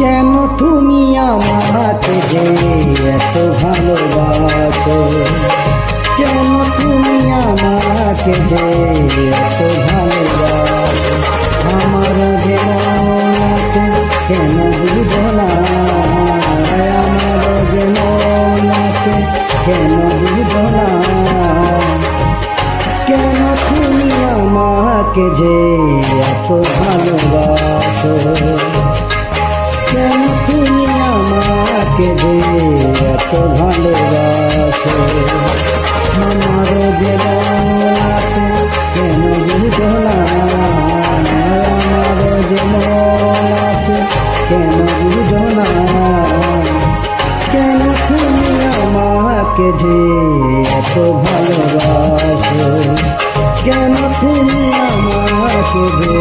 কেন তুমি আমাকে যে এত ভালোবাসো? কেন তুমি আমাকে যে এত ভালোবাসো? আমার যে মন আছে, কেন বুঝব না? আমার যে মন আছে, কেন বুঝব না? কেন তুমি আমাকে যে এত ভালোবাসো? আমাকে যে এত ভালোবাসো, আমার আছে, কেন আমার মন আছে, কেন কেন তুমি আমাকে যে এত কেন তুমি আমাকে যে